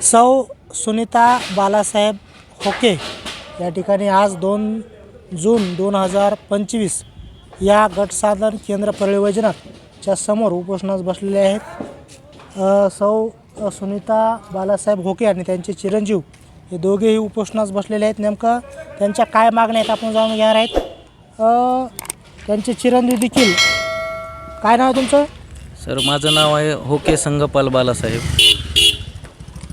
सौ सुनीता बालासाहेब होके या ठिकाणी आज दोन जून दोन हजार पंचवीस या गटसाधन केंद्र परियोजनाच्या समोर उपोषणास बसलेले आहेत. सौ सुनीता बालासाहेब होके आणि त्यांचे चिरंजीव हे दोघेही उपोषणास बसलेले आहेत. नेमकं त्यांच्या काय मागण्या आहेत आपण जाणून घेणार आहेत. त्यांचे चिरंजीव देखील काय नाव आहे तुमचं? सर माझं नाव आहे होके संगपाल बालासाहेब.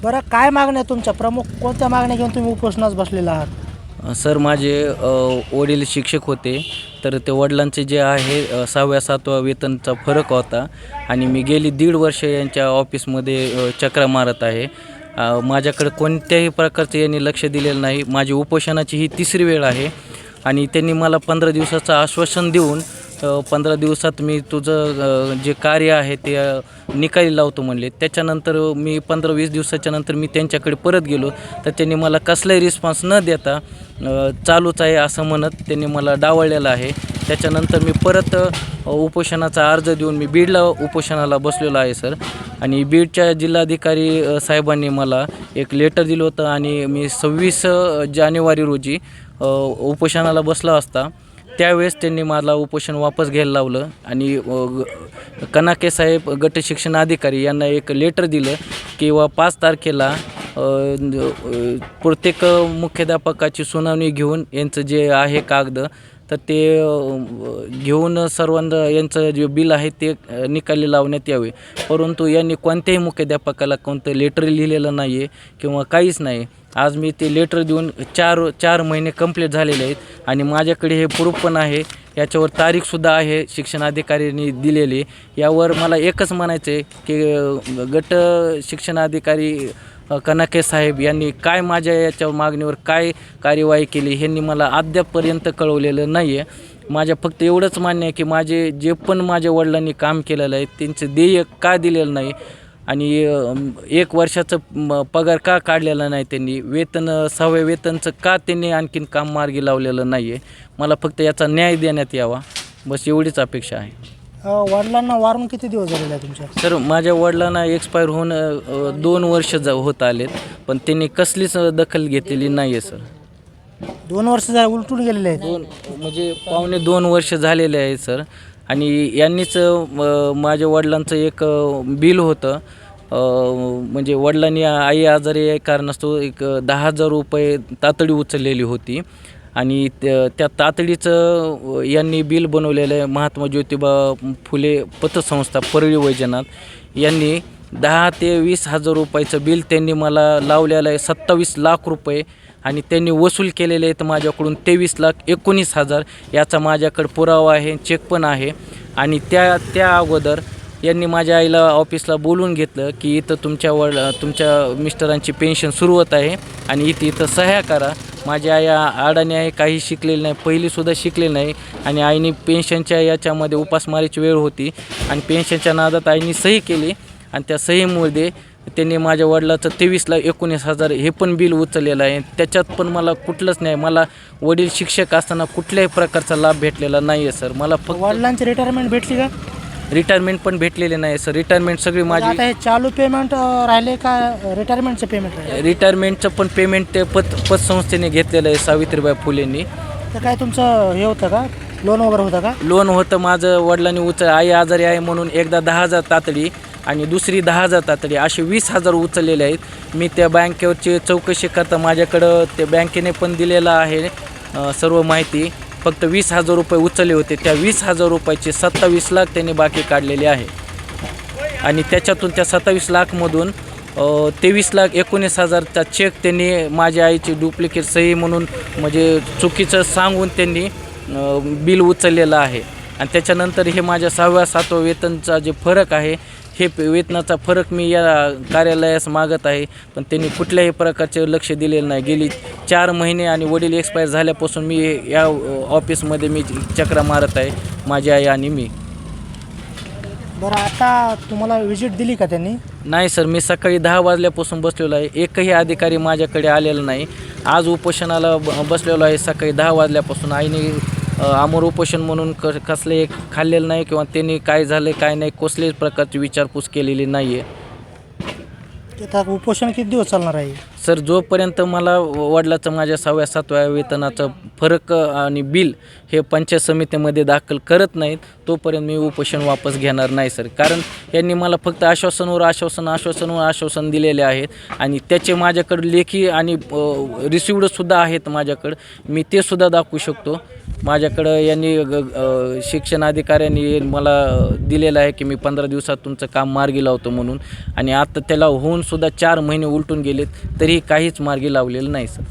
बरं काय मागण्या आहेत तुमच्या? प्रमुख कोणत्या मागण्या घेऊन तुम्ही उपोषणास बसलेला आहात? सर माझे अ, वडील शिक्षक होते तर ते वडिलांचे जे आहे अ, सहाव्या सातव्या वेतनचा फरक होता आणि मी गेली दीड वर्ष यांच्या ऑफिसमध्ये अ, चक्रा मारत आहे. अ, माझ्याकडे कोणत्याही प्रकारचं यांनी लक्ष दिलेलं नाही. माझी उपोषणाची ही तिसरी वेळ आहे आणि त्यांनी मला पंधरा दिवसाचं आश्वासन देऊन पंधरा दिवसात मी तुझं जे कार्य आहे ते निकाली लावतो म्हणले. त्याच्यानंतर मी पंधरा वीस दिवसाच्या नंतर मी त्यांच्याकडे परत गेलो. तर त्यांनी मला कसलाही रिस्पॉन्स न देता चालूच आहे असं म्हणत त्यांनी मला डावळलेलं आहे. त्याच्यानंतर मी परत उपोषणाचा अर्ज देऊन मी बीडला उपोषणाला बसलेलो आहे सर. आणि बीडच्या जिल्हाधिकारी साहेबांनी मला एक लेटर दिलं होतं आणि मी सव्वीस जानेवारी रोजी उपोषणाला बसला असता. त्यावेळेस त्यांनी मला उपोषण वापस घ्यायला लावलं आणि कनाके साहेब गट शिक्षण अधिकारी यांना एक लेटर दिलं किंवा पाच तारखेला प्रत्येक मुख्याध्यापकाची सुनावणी घेऊन यांचं जे आहे कागद तर ते घेऊन सर्वांना यांचं जे बिल आहे ते निकाली लावण्यात यावे. परंतु यांनी कोणत्याही मुख्याध्यापकाला कोणतं लेटर लिहिलेलं नाही आहे किंवा काहीच नाही. आज मी ते लेटर देऊन चार चार महिने कंप्लीट झालेले आहेत आणि माझ्याकडे हे प्रूफ पण आहे. याच्यावर तारीखसुद्धा आहे शिक्षणाधिकाऱ्यांनी दिलेली. यावर मला एकच म्हणायचं आहे की गट शिक्षणाधिकारी अधिकारी कनाके साहेब यांनी काय माझ्या याच्या मागणीवर काय कार्यवाही केली ह्यांनी मला अद्यापपर्यंत कळवलेलं नाही आहे माझ्या फक्त एवढंच मान्य आहे की माझे जे पण माझ्या वडिलांनी काम केलेलं आहे त्यांचं ध्येय का दिलेलं नाही आणि एक वर्षाचं पगार का काढलेला नाही त्यांनी वेतन सहावे सहाव्या वेतनचं का त्यांनी आणखीन काम मार्गी लावलेलं नाही आहे मला फक्त याचा न्याय देण्यात यावा. बस एवढीच अपेक्षा आहे. वडिलांना वारून किती दिवस झालेले आहे तुमच्या सर माझ्या वडिलांना एक्सपायर होऊन अ, दोन वर्ष जा होत आलेत पण त्यांनी कसलीच दखल घेतलेली नाही आहे सर. दोन वर्ष झाले उलटून गेलेले आहेत? दोन म्हणजे पावणे दोन वर्ष झालेले आहे सर. आणि यांनीच अ, माझ्या वडिलांचं एक अ, बिल होतं. अ, म्हणजे वडिलांनी आई आजारी आहे कारणास्तव एक दहा हजार रुपये तातडी उचललेली होती. आणि त्या त्या तातडीचं यांनी बिल बनवलेलं आहे. महात्मा ज्योतिबा फुले पतसंस्था परळी वैजनाथ यांनी दहा ते वीस हजार रुपयाचं बिल त्यांनी मला लावलेलं आहे. सत्तावीस लाख रुपये आणि त्यांनी वसूल केलेले आहेत माझ्याकडून तेवीस लाख एकोणीस हजार. याचा माझ्याकडे पुरावा आहे चेक पण आहे. आणि त्या त्या अगोदर यांनी माझ्या आईला ऑफिसला बोलून घेतलं की इथं तुमच्या वड तुमच्या मिस्टरांची पेन्शन सुरू होत आहे आणि इथे इथं सह्या करा. माझी आई आडाने आहे काही शिकलेली नाही पहिलीसुद्धा शिकलेली नाही आणि आईने पेन्शनच्या याच्यामध्ये उपासमारीची वेळ होती आणि पेन्शनच्या नादात आईने सही केली आणि त्या सहीमुळे त्यांनी माझ्या वडिलाचं तेवीस लाख एकोणीस हजार हे पण बिल उचललेलं आहे. त्याच्यात पण मला कुठलंच नाही मला वडील शिक्षक असताना कुठल्याही प्रकारचा लाभ भेटलेला नाही आहे सर. मला फक्त वडिलांची रिटायरमेंट भेटली का? रिटायरमेंट पण भेटलेले नाही सर रिटायरमेंट सगळी म्हणजे माझी आता हे चालू पेमेंट राहिले का रिटायरमेंटचं पेमेंट राहिले? रिटायरमेंटचं पण पेमेंट ते पत पतसंस्थेने घेतलेलं आहे सावित्रीबाई फुलेंनी. तर काय तुमचं हे होतं का? लोन वगैरे होतं का? लोन होतं माझं वडिलांनी उच आई आजारी आहे म्हणून एकदा दहा हजार तातडी आणि दुसरी दहा हजार तातडी असे वीस हजार उचललेले आहेत. मी त्या बँकेवरची चौकशी करता माझ्याकडं त्या बँकेने पण दिलेलं आहे अ, सर्व माहिती. फक्त वीस हजार रुपये उचलले होते. त्या वीस हजार रुपयाचे सत्तावीस लाख त्यांनी बाकी काढलेले आहे. आणि त्याच्यातून त्या सत्तावीस लाखमधून तेवीस लाख एकोणीस हजारचा चेक त्यांनी माझ्या आईची डुप्लिकेट सही म्हणून म्हणजे चुकीचं सांगून त्यांनी बिल उचललेलं आहे. आणि त्याच्यानंतर हे माझ्या सहाव्या सातव्या वेतनचा जे फरक आहे हे वेतनाचा फरक मी या कार्यालयास मागत आहे. पण त्यांनी कुठल्याही प्रकारचे लक्ष दिलेलं नाही. गेली चार महिने आणि वडील एक्सपायर झाल्यापासून मी या ऑफिसमध्ये मी चक्रा मारत आहे माझी आई आणि मी. बरं आता तुम्हाला व्हिजिट दिली का त्यांनी? नाही सर मी सकाळी दहा वाजल्यापासून बसलेलो आहे. एकही अधिकारी माझ्याकडे आलेला नाही. आज उपोषणाला ब बसलेलो आहे सकाळी दहा वाजल्यापासून. आईने आमोर उपोषण म्हणून क कसले एक खाल्लेलं नाही किंवा त्यांनी काय झालं काय नाही कसल्याच प्रकारची विचारपूस केलेली नाही आहे ते आता उपोषण किती दिवस चालणार आहे? सर जोपर्यंत मला वडिलाचं माझ्या सहाव्या सातव्या वेतनाचं फरक आणि बिल हे पंचायत समितीमध्ये दाखल करत नाहीत तोपर्यंत मी उपोषण वापस घेणार नाही सर. कारण यांनी मला फक्त आश्वासनवर आश्वासन आश्वासनवर आश्वासन दिलेले आहेत आणि त्याचे माझ्याकडे लेखी आणि रिसिवडंसुद्धा आहेत माझ्याकडं. मी ते सुद्धा दाखवू शकतो. माझ्याकडं यांनी ग- शिक्षण अधिकाऱ्यांनी मला दिलेलं आहे की मी पंधरा दिवसात तुमचं काम मार्गी लावतो म्हणून. आणि आता त्याला होऊन सुद्धा चार महिने उलटून गेलेत तरी काहीच मार्गी लावलेलं नाही सर.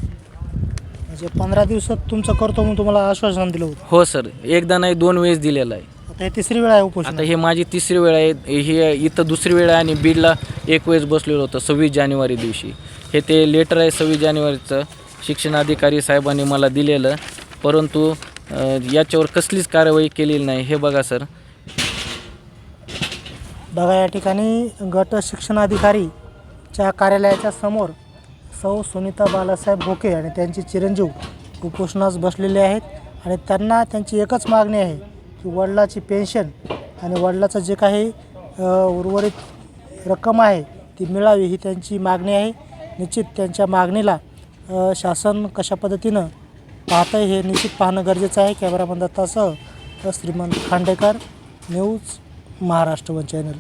म्हणजे पंधरा दिवसात तुमचं करतो म्हणून तुम्हाला आश्वासन दिलं होतं? हो सर. एकदा नाही दोन वेळेस दिलेलं आहे. आता हे तिसरी वेळ आहे उपोषण. आता हे माझी तिसरी वेळ आहे. हे इथं दुसरी वेळ आहे आणि बीडला एक वेळेस बसलेलो होतं सव्वीस जानेवारी दिवशी. हे ते लेटर आहे सव्वीस जानेवारीचं. शिक्षणाधिकारी साहेबांनी मला दिलेलं. परंतु याच्यावर कसलीच कारवाई केलेली नाही. हे बघा सर. बघा या ठिकाणी गट शिक्षणाधिकारीच्या कार्यालयाच्या समोर सौ सुनीता बालासाहेब भोके आणि त्यांचे चिरंजीव उपोषणास बसलेले आहेत आणि त्यांना त्यांची एकच मागणी आहे की वडिलाची पेन्शन आणि वडिलाचं जे काही उर्वरित रक्कम आहे ती मिळावी ही त्यांची मागणी आहे. निश्चित त्यांच्या मागणीला शासन कशा पद्धतीनं पाहतं आहे हे निश्चित पाहणं गरजेचं आहे. Cameraman दत्तासह Shrimant Khandekar news Maharashtra one channel.